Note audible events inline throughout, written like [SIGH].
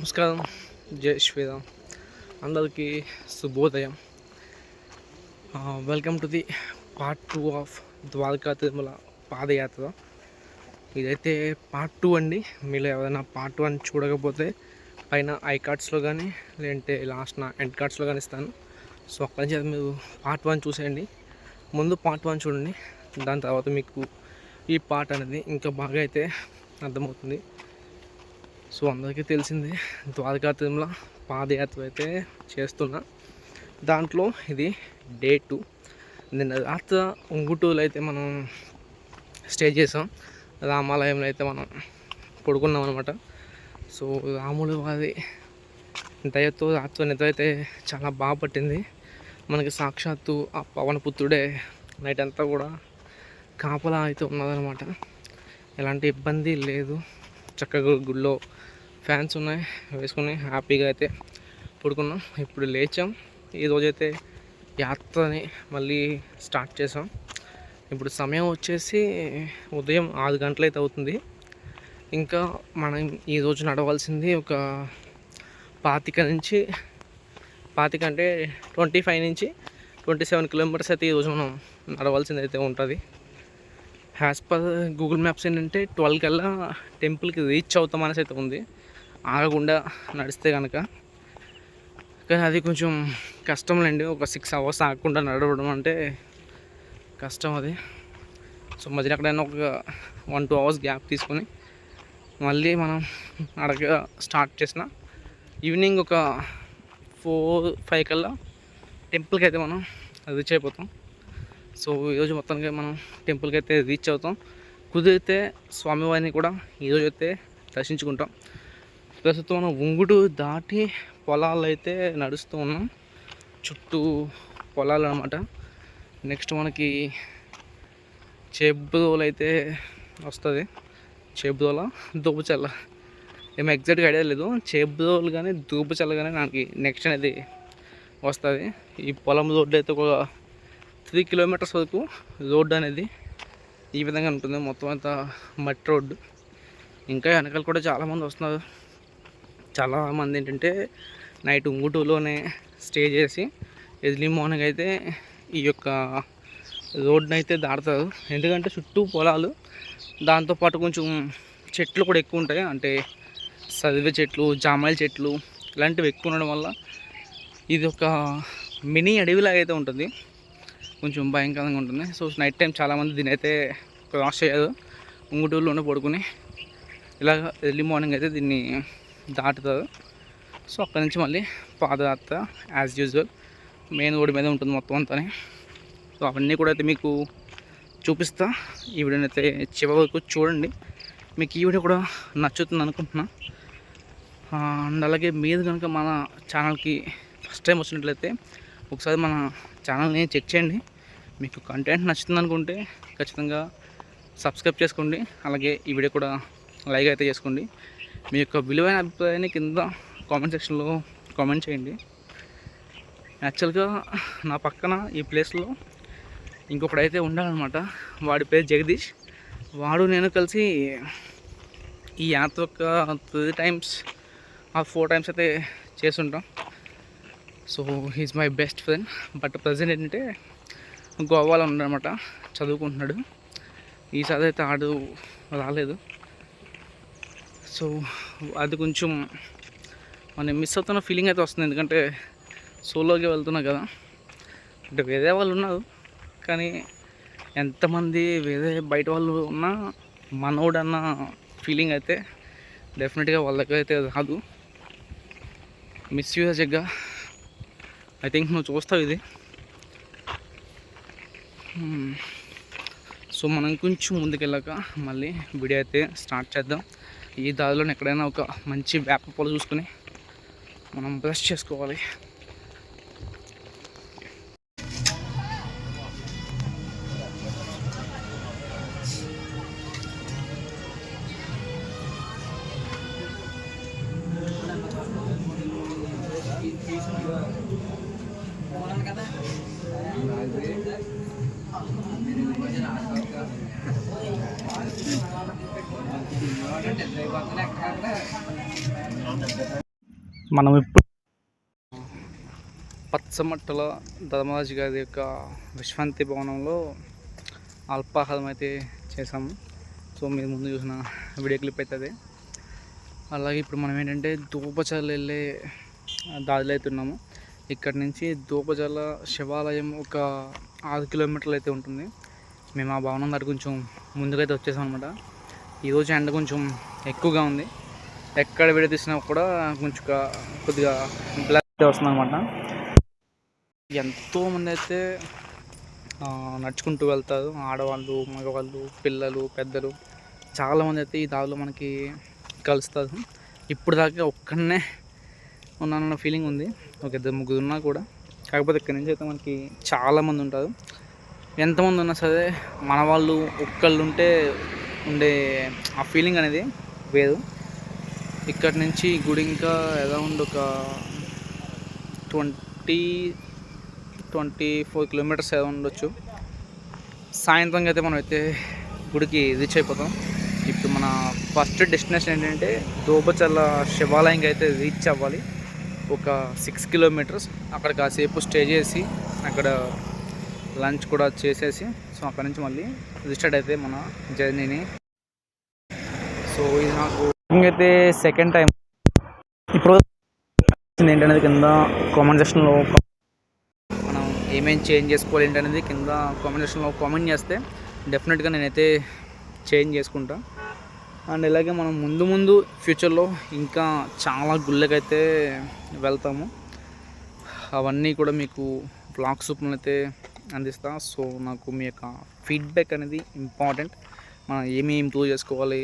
నమస్కారం. జై శ్రీరామ్. అందరికీ శుభోదయం. Welcome to the part two of Dwaraka Tirumala పాదయాత్ర. ఇదైతే పార్ట్ టూ అండి. మీరు ఎవరైనా పార్ట్ వన్ చూడకపోతే పైన ఐ కార్డ్స్లో కానీ లేదంటే లాస్ట్ నా ఎండ్ కార్డ్స్లో కానీ ఇస్తాను. సో అక్కడి నుంచి అది మీరు పార్ట్ వన్ చూసేయండి. ముందు పార్ట్ వన్ చూడండి. దాని తర్వాత మీకు ఈ పార్ట్ అనేది ఇంకా బాగా అయితే అర్థమవుతుంది. సో అందరికీ తెలిసిందే ద్వారకా తిరుమల పాదయాత్ర అయితే చేస్తున్నా. దాంట్లో ఇది డే టూ. నిన్న రాత్రి ఉంగుటూరులో అయితే మనం స్టే చేసాం. రామాలయంలో అయితే మనం పడుకున్నాం అనమాట సో రాముడు వారి దయతో రాత్రి నిద్ర అయితే చాలా బాగా పట్టింది. మనకి సాక్షాత్తు ఆ పవనపుత్రుడే నైట్ అంతా కూడా కాపలా అయితే ఉన్నదనమాట ఎలాంటి ఇబ్బంది లేదు. చక్కగా గుడిలో ఫ్యాన్స్ ఉన్నాయి వేసుకుని హ్యాపీగా అయితే పడుకున్నాం. ఇప్పుడు లేచాం. ఈరోజైతే యాత్రని మళ్ళీ స్టార్ట్ చేసాం ఇప్పుడు సమయం వచ్చేసి ఉదయం ఆరు గంటలైతే అవుతుంది. ఇంకా మనం ఈరోజు నడవలసింది ఒక పాతిక నుంచి పాతిక అంటే ట్వంటీ ఫైవ్ నుంచి ట్వంటీ సెవెన్ కిలోమీటర్స్ అయితే ఈరోజు మనం నడవలసింది అయితే ఉంటుంది. యాజ్ పర్ గూగుల్ మ్యాప్స్ ఏంటంటే ట్వెల్వ్ కల్లా టెంపుల్కి రీచ్ అవుతాం అనేసి అయితే ఉంది. ఆగకుండా నడిస్తే కనుక కానీ అది కొంచెం కష్టంలేండి ఒక సిక్స్ అవర్స్ ఆగకుండా నడవడం అంటే కష్టం అది. సో మధ్యలో ఎక్కడైనా ఒక వన్ టూ అవర్స్ గ్యాప్ తీసుకొని మళ్ళీ మనం అడగ స్టార్ట్ చేసిన ఈవినింగ్ ఒక ఫోర్ ఫైవ్ కల్లా టెంపుల్కి అయితే మనం రీచ్ అయిపోతాం సో ఈరోజు మొత్తానికి మనం టెంపుల్కి అయితే రీచ్ అవుతాం. కుదిరితే స్వామివారిని కూడా ఈరోజు అయితే దర్శించుకుంటాం. ప్రస్తుతం మనం ఉంగుడు దాటి పొలాలు అయితే నడుస్తూ ఉన్నాం. చుట్టూ పొలాలు అనమాట నెక్స్ట్ మనకి చేబ్రోలు అయితే వస్తుంది. చేబ్రోల దూపచల్ల. ఏమి ఎగ్జాక్ట్గా ఐడియా లేదు. చేబ్రోలు కానీ దూపచల్ల కానీ నాకు నెక్స్ట్ అనేది వస్తుంది. ఈ పొలం రోడ్డు అయితే ఒక త్రీ కిలోమీటర్స్ వరకు రోడ్డు అనేది ఈ విధంగా ఉంటుంది. మొత్తం అంతా మట్టి రోడ్డు. ఇంకా వెనకాల కూడా చాలామంది వస్తున్నారు. చాలామంది ఏంటంటే నైట్ ఉంగుటూలోనే స్టే చేసి ఎర్లీ మార్నింగ్ అయితే ఈ యొక్క రోడ్ని అయితే దాడతారు ఎందుకంటే చుట్టూ పొలాలు దాంతోపాటు కొంచెం చెట్లు కూడా ఎక్కువ ఉంటాయి. అంటే సర్వే చెట్లు జామాయిల చెట్లు ఇలాంటివి ఎక్కువ ఉండడం వల్ల ఇది ఒక మినీ అడవిలాగా అయితే ఉంటుంది. కొంచెం భయంకరంగా ఉంటుంది. సో నైట్ టైం చాలామంది దీని అయితే క్రాస్ చేయదు ఉంగుటూరులోనే పడుకుని ఇలాగ ఎర్లీ మార్నింగ్ అయితే దీన్ని దాటుతారు. సో అక్కడి నుంచి మళ్ళీ padayatra as usual main road మీద ఉంటుంది మొత్తం అంతా సో అవన్నీ కూడా అయితే మీకు చూపిస్తా. ఈ వీడియోని అయితే చివరి వరకు చూడండి. మీకు ఈ వీడియో కూడా నచ్చుతుంది అనుకుంటున్నా. అండ్ అలాగే మీరు కనుక మన ఛానల్కి ఫస్ట్ టైం వచ్చినట్లయితే ఒకసారి మన ఛానల్ని చెక్ చేయండి. మీకు కంటెంట్ నచ్చుతుంది అనుకుంటే ఖచ్చితంగా సబ్స్క్రైబ్ చేసుకోండి. అలాగే ఈ వీడియో కూడా లైక్ అయితే చేసుకోండి. మీ యొక్క విలువైన అభిప్రాయాన్ని కింద కామెంట్ సెక్షన్లో కామెంట్ చేయండి. యాక్చువల్గా నా పక్కన ఈ ప్లేస్లో ఇంకొకడైతే ఉండాలన్నమాట వాడి పేరు జగదీష్. వాడు నేను కలిసి ఈ యాత్ర ఒక త్రీ టైమ్స్ ఆ ఫోర్ టైమ్స్ అయితే చేస్తుంటాం. So he's my best friend but present ఏంటంటే గోవాలో ఉన్నాడనమాట. చదువుకుంటున్నాడు. ఈసారి అయితే ఆడు రాలేదు. సో అది కొంచెం మనం మిస్ అవుతున్న ఫీలింగ్ అయితే వస్తుంది. ఎందుకంటే సోలోగా వెళ్తున్నా కదా. అంటే వేరే వాళ్ళు ఉన్నారు. కానీ ఎంతమంది వేరే బయట వాళ్ళు ఉన్నా మనోడన్న ఫీలింగ్ అయితే డెఫినెట్గా వాళ్ళకైతే అయితే రాదు మిస్ యూజెగ్గా ఐ థింక్ నువ్వు చూస్తావు ఇది. Hmm. సో మనం కొంచెం ముందుకెళ్ళాక మళ్ళీ వీడియో అయితే స్టార్ట్ చేద్దాం. ఈ దారిలో ఎక్కడైనా ఒక మంచి వేప పొల చూసుకొని మనం బ్రష్ చేసుకోవాలి. మనం ఇప్పుడు పచ్చమట్టల ధర్మరాజు గారి యొక్క విశ్రాంతి భవనంలో అల్పాహారం అయితే చేసాము సో మీరు ముందు చూసిన వీడియో క్లిప్ అవుతుంది అలాగే ఇప్పుడు మనం ఏంటంటే దూపచర్ల వెళ్ళే దారిలో అయితే ఉన్నాము. ఇక్కడ నుంచి దూపజల శివాలయం ఒక ఆరు కిలోమీటర్లు అయితే ఉంటుంది. మేము ఆ భవనం దగ్గర కొంచెం ముందుకైతే వచ్చేసాం అనమాట ఈరోజు ఎండ కొంచెం ఎక్కువగా ఉంది. ఎక్కడ వీడియో తీసినా కూడా కొంచెం కొద్దిగా బ్లాక్ వస్తుంది అనమాట ఎంతోమంది అయితే నడుచుకుంటూ వెళ్తారు. ఆడవాళ్ళు మగవాళ్ళు పిల్లలు పెద్దలు. చాలామంది అయితే ఈ దారిలో మనకి కలుస్తారు. ఇప్పుడు దాకా ఒక్కడనే ఉన్నానన్న ఫీలింగ్ ఉంది. ఒక ఇద్దరు ముగ్గురు ఉన్నా కూడా. కాకపోతే ఇక్కడి నుంచి అయితే మనకి చాలామంది ఉంటారు. ఎంతమంది ఉన్నా సరే మన వాళ్ళు ఒక్కళ్ళు ఉంటే ఉండే ఆ ఫీలింగ్ అనేది వేరు. ఇక్కడ నుంచి గుడి ఇంకా అరౌండ్ ఒక ట్వంటీ ట్వంటీ ఫోర్ కిలోమీటర్స్ ఏదో ఉండొచ్చు. సాయంత్రం అయితే మనం అయితే గుడికి రీచ్ అయిపోతాం. ఇప్పుడు మన ఫస్ట్ డెస్టినేషన్ ఏంటంటే దోబచల్ల శివాలయంకి అయితే రీచ్ అవ్వాలి. ఒక సిక్స్ కిలోమీటర్స్. అక్కడ కాసేపు స్టే చేసి అక్కడ లంచ్ కూడా చేసేసి సో అక్కడ నుంచి మళ్ళీ రిజిస్టర్డ్ అయితే మన జర్నీని. సో ఇది నాకు అయితే సెకండ్ టైం ఇప్పుడు ఏంటనేది కింద కామెంట్ సెక్షన్లో మనం ఏమేమి చేంజ్ చేసుకోవాలి ఏంటనేది కింద కామెంట్ సెక్షన్లో కామెంట్ చేస్తే డెఫినెట్గా నేనైతే చేంజ్ చేసుకుంటా. అండ్ ఇలాగే మనం ముందు ముందు ఫ్యూచర్లో ఇంకా చాలా గుళ్ళకైతే వెళ్తాము. అవన్నీ కూడా మీకు బ్లాగ్స్ రూపంలో అయితే అందిస్తా సో నాకు మీ యొక్క ఫీడ్బ్యాక్ అనేది ఇంపార్టెంట్ మనం ఏమి ఇంప్రూవ్ చేసుకోవాలి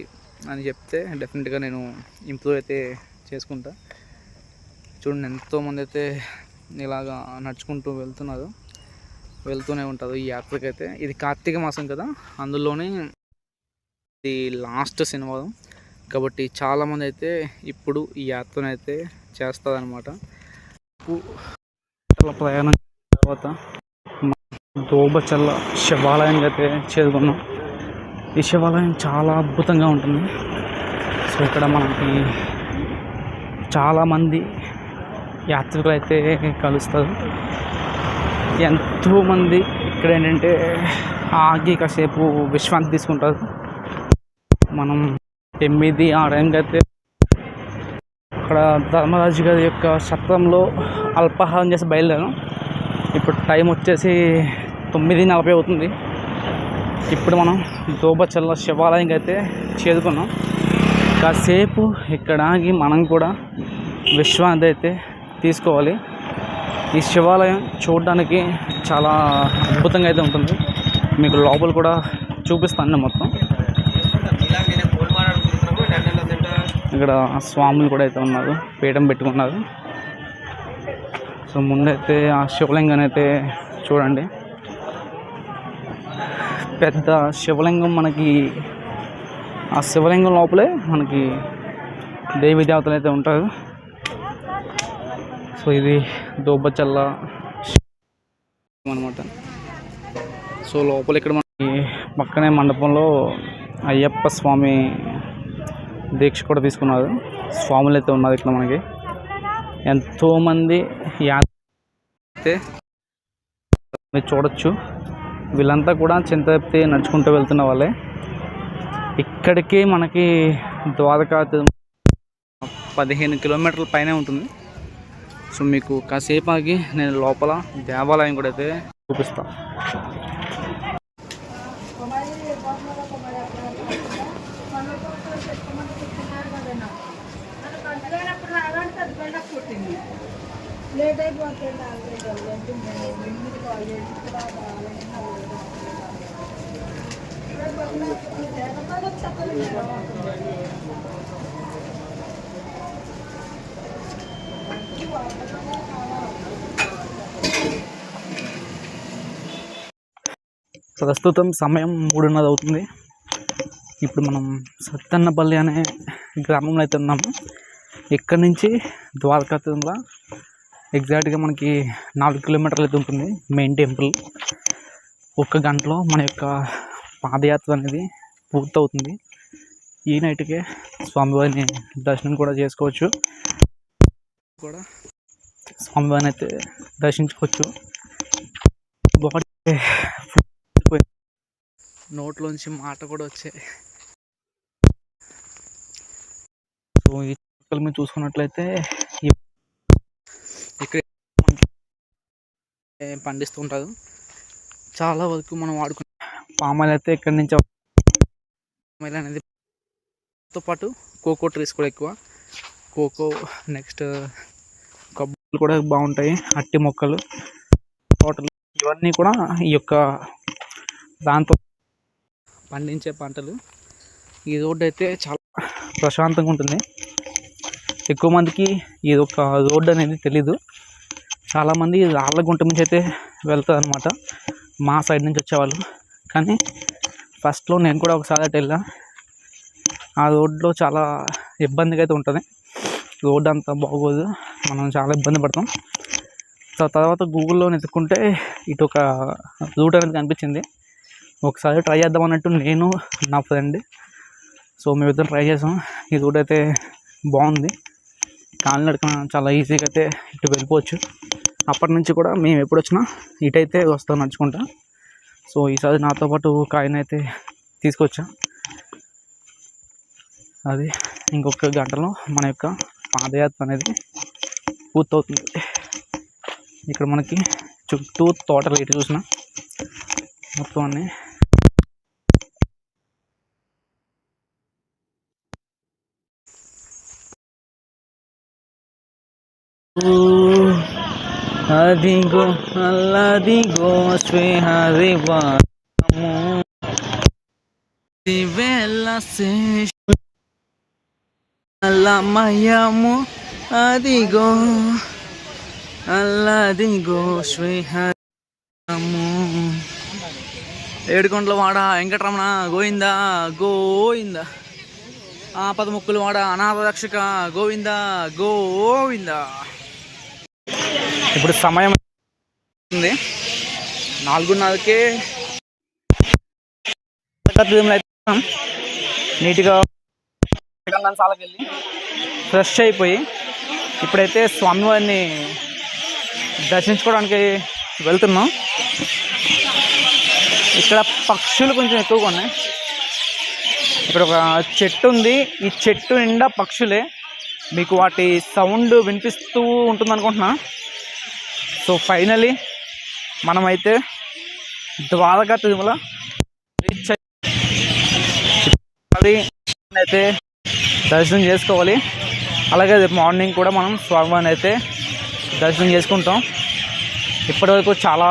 అని చెప్తే డెఫినెట్గా నేను ఇంప్రూవ్ అయితే చేసుకుంటా. చూడండి ఎంతోమంది అయితే ఇలాగా నడుచుకుంటూ వెళ్తున్నారు వెళ్తూనే ఉంటారు ఈ యాత్రకైతే ఇది కార్తీక మాసం కదా అందులోనే ఇది లాస్ట్ శనివారం. కాబట్టి చాలామంది అయితే ఇప్పుడు ఈ యాత్రను అయితే చేస్తారనమాట ప్రయాణం తర్వాత దోబచల్ల శివాలయం అయితే చేరుకున్నాం. ఈ శివాలయం చాలా అద్భుతంగా ఉంటుంది. సో ఇక్కడ మనకి చాలామంది యాత్రికులు అయితే కలుస్తారు. ఎంతోమంది ఇక్కడ ఏంటంటే ఆగి కాసేపు విశ్రాంతి తీసుకుంటారు. మనం ఎనిమిది ఆ టైంకి అయితే అక్కడ ధర్మరాజు గారి యొక్క సత్రంలో అల్పాహారం చేసి బయలుదేరాం. ఇప్పుడు టైం వచ్చేసి తొమ్మిది నలభై అవుతుంది. ఇప్పుడు మనం దోబచల్ల శివాలయంకి అయితే చేరుకున్నాం. కాసేపు ఇక్కడ ఆగి మనం కూడా విశ్రాంతి అయితే తీసుకోవాలి. ఈ శివాలయం చూడడానికి చాలా అద్భుతంగా అయితే ఉంటుంది. మీకు లోపల కూడా చూపిస్తాను మొత్తం. ఇక్కడ స్వాములు కూడా అయితే ఉన్నారు పీఠం పెట్టుకున్నారు. సో ముందైతే ఆ శివలింగం అయితే చూడండి. పెద్ద శివలింగం మనకి ఆ శివలింగం లోపలే మనకి దేవి దేవతలు అయితే ఉంటారు. సో ఇది దోబచల్ల అనమాట సో లోపల ఇక్కడ మనకి పక్కనే మండపంలో అయ్యప్ప స్వామి దీక్ష కూడా తీసుకున్నారు. స్వాములు అయితే ఉన్నారు ఇక్కడ మనకి. ఎంతోమంది అయితే మీరు చూడొచ్చు. వీళ్ళంతా కూడా చింతపతి నడుచుకుంటూ వెళ్తున్న వాళ్ళే. ఇక్కడికి మనకి ద్వారకా పదిహేను కిలోమీటర్ల పైనే ఉంటుంది. సో మీకు కాసేపు ఆగి నేను లోపల దేవాలయం కూడా అయితే చూపిస్తాను లేట్ అయిపోతుంది ప్రస్తుతం సమయం మూడున్నర అవుతుంది. ఇప్పుడు మనం సత్తన్నపల్లి అనే గ్రామంలో అయితే ఉన్నాము. ఇక్కడ నుంచి ద్వారకా తిరుమల ఎగ్జాక్ట్గా మనకి నాలుగు కిలోమీటర్లు అయితే ఉంటుంది మెయిన్ టెంపుల్ ఒక్క గంటలో మన యొక్క పాదయాత్ర అనేది పూర్తవుతుంది. ఈ నైట్కే స్వామివారిని దర్శనం కూడా చేసుకోవచ్చు. కూడా స్వామివారిని అయితే దర్శించుకోవచ్చు. బాడీ [LAUGHS] నోట్లోంచి మాట కూడా వచ్చాయి సో ఈ చుక్కలు మీరు చూసుకున్నట్లయితే ఇక్కడ పండిస్తూ ఉంటారు. చాలా వరకు మనం వాడుకునే పామాయిల్ అయితే ఇక్కడి నుంచి పామాయిల్ అనేది తో పాటు కోకో ట్రీస్ కూడా ఎక్కువ. కోకో నెక్స్ట్ కొబ్బరి కూడా బాగుంటాయి. అట్టి మొక్కలు. తోటలు ఇవన్నీ కూడా ఈ యొక్క దాంతో పండించే పంటలు. ఈ రోడ్డు అయితే చాలా ప్రశాంతంగా ఉంటుంది. ఎక్కువ మందికి ఇది ఒక రోడ్ అనేది తెలీదు. చాలామంది రాళ్ళ గుంట నుంచి అయితే వెళ్తారు అనమాట మా సైడ్ నుంచి వచ్చేవాళ్ళు. కానీ ఫస్ట్లో నేను కూడా ఒకసారి అటు వెళ్ళా. ఆ రోడ్లో చాలా ఇబ్బందిగా అయితే ఉంటుంది. రోడ్ అంతా బాగోదు. మనం చాలా ఇబ్బంది పడతాం. తర్వాత గూగుల్లో వెతుక్కుంటే ఇటు ఒక రూట్ అనేది కనిపించింది. ఒకసారి ట్రై చేద్దాం అన్నట్టు నేను నా ఫ్రెండ్ సో మేమిద్దరం ట్రై చేసాం. ఈ రూట్ అయితే బాగుంది. కాలినడకన చాలా ఈజీగా అయితే ఇటు వెళ్ళిపోవచ్చు. అప్పటి నుంచి కూడా మేము ఎప్పుడు వచ్చినా ఇటైతే వస్తాం నడుచుకుంటా. సో ఈసారి నాతో పాటు కాయన అయితే తీసుకొచ్చా. అది ఇంకొక గంటలో మన యొక్క పాదయాత్ర అనేది పూర్తవుతుంది. ఇక్కడ మనకి చుట్టూ తోటలు ఇటు చూసిన. మొత్తం అన్నీ అదిగో అల్లదిగో శ్రీహరివాము దివెల్ల అల్లమయము. అదిగో అల్లదిగో శ్రీహరము ఏడుకొండల వాడ వెంకటరమణ గోవిందా గోవింద. ఆపద ముక్కులు వాడ అనాథ రక్షక గోవిందా గోవిందా. ఇప్పుడు సమయం ఉంది. నాలుగున్నరకే నీట్గా సాలకి వెళ్ళి ఫ్రెష్ అయిపోయి ఇప్పుడైతే స్వామివారిని దర్శించుకోవడానికి వెళ్తున్నాం. ఇక్కడ పక్షులు కొంచెం ఎక్కువగా ఉన్నాయి. ఇక్కడ ఒక చెట్టు ఉంది. ఈ చెట్టు నిండా పక్షులే. మీకు వాటి సౌండ్ వినిపిస్తూ ఉంటుంది అనుకుంటున్నా సో ఫైనలీ మనమైతే ద్వారకా తిరుమల రీచ్ అయితే దర్శనం చేసుకోవాలి. అలాగే రేపు మార్నింగ్ కూడా మనం స్వామివారిని అయితే దర్శనం చేసుకుంటాం. ఇప్పటివరకు చాలా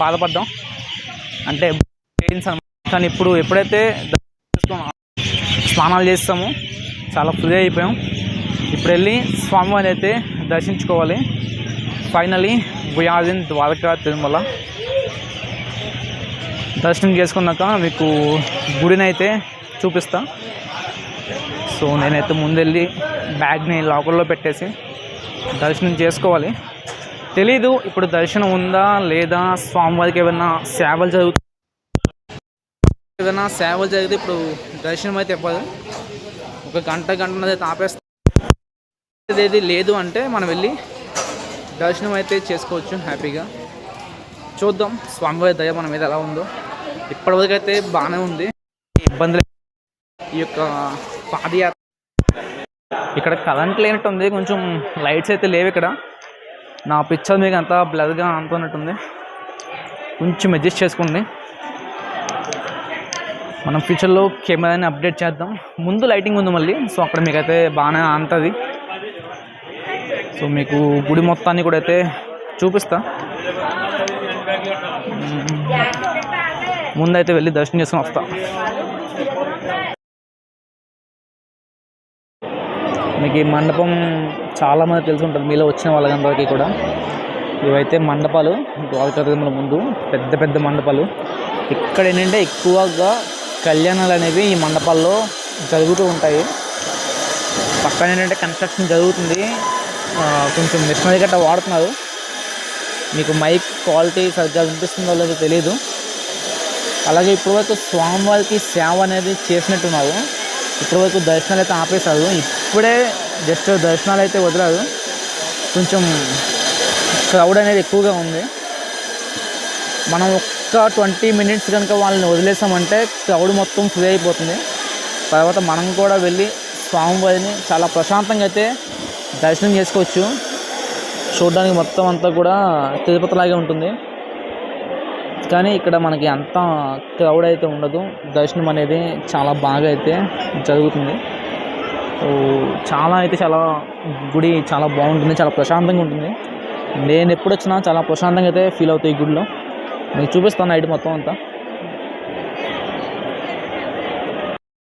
బాధపడ్డాం. అంటే పెయిన్స్ కానీ ఇప్పుడు ఎప్పుడైతే దర్శనం స్నానాలు చేస్తామో చాలా ఫ్రీ అయిపోయాం. ఇప్పుడు వెళ్ళి స్వామివారిని అయితే దర్శించుకోవాలి. ఫైనలీ వీఆర్ ద్వారకా తిరుమల దర్శనం చేసుకున్నాక మీకు గుడిని అయితే చూపిస్తా. సో నేనైతే ముందెళ్ళి బ్యాగ్ని లాకర్లో పెట్టేసి దర్శనం చేసుకోవాలి. తెలీదు ఇప్పుడు దర్శనం ఉందా లేదా స్వామివారికి ఏమైనా సేవలు జరుగుతాయి ఏదైనా సేవలు జరిగితే ఇప్పుడు దర్శనం అయితే ఇవ్వదు ఒక గంట గంట అయితే ఆపేస్తా. ఏది లేదు అంటే మనం వెళ్ళి దర్శనం అయితే చేసుకోవచ్చు హ్యాపీగా. చూద్దాం స్వామివారి దయ మన మీద ఎలా ఉందో. ఇప్పటివరకు అయితే బాగానే ఉంది. ఇబ్బంది ఈ యొక్క పాదయాత్ర. ఇక్కడ కరెంట్ లేనట్టు ఉంది కొంచెం లైట్స్ అయితే లేవు ఇక్కడ. నా పిక్చర్ మీకు అంతా బ్లర్గా అనుకున్నట్టుంది. కొంచెం అడ్జస్ట్ చేసుకోండి. మనం ఫ్యూచర్లో కెమెరాని అప్డేట్ చేద్దాం. ముందు లైటింగ్ ఉంది మళ్ళీ సో అక్కడ మీకైతే బాగానే అంతది సో మీకు గుడి మొత్తాన్ని కూడా అయితే చూపిస్తా. ముందైతే వెళ్ళి దర్శనం చేసుకుని వస్తా. మీకు ఈ మండపం చాలామంది తెలిసి ఉంటుంది మీలో వచ్చిన వాళ్ళందరికీ కూడా. ఇవైతే మండపాలు ద్వారకాల ముందు పెద్ద పెద్ద మండపాలు. ఇక్కడ ఏంటంటే ఎక్కువగా కళ్యాణాలు అనేవి ఈ మండపాల్లో జరుగుతూ ఉంటాయి. పక్కన ఏంటంటే కన్స్ట్రక్షన్ జరుగుతుంది. కొంచెం మిషనరీ గట్రా వాడుతున్నారు. మీకు మైక్ క్వాలిటీ సరిగ్గా వినిపిస్తుందో లేదో తెలియదు అలాగే ఇప్పటివరకు స్వామివారికి సేవ అనేది చేసినట్టున్నారు. ఇప్పటివరకు దర్శనాలు అయితే ఆపేశారు. ఇప్పుడే జస్ట్ దర్శనాలు అయితే వదిలారు. కొంచెం క్రౌడ్ అనేది ఎక్కువగా ఉంది. మనం ఒక్క ట్వంటీ మినిట్స్ కనుక వాళ్ళని వదిలేసామంటే క్రౌడ్ మొత్తం ఫ్రీ అయిపోతుంది. తర్వాత మనం కూడా వెళ్ళి స్వామివారిని చాలా ప్రశాంతంగా అయితే దర్శనం చేసుకోవచ్చు. చూడడానికి మొత్తం అంతా కూడా తిరుపతిలాగే ఉంటుంది. కానీ ఇక్కడ మనకి అంత క్రౌడ్ అయితే ఉండదు. దర్శనం అనేది చాలా బాగా అయితే జరుగుతుంది. చాలా అయితే చాలా గుడి చాలా బాగుంటుంది. చాలా ప్రశాంతంగా ఉంటుంది. నేను ఎప్పుడు వచ్చినా చాలా ప్రశాంతంగా అయితే ఫీల్ అవుతాయి ఈ గుడిలో. మీకు చూపిస్తాను నైట్ మొత్తం అంతా.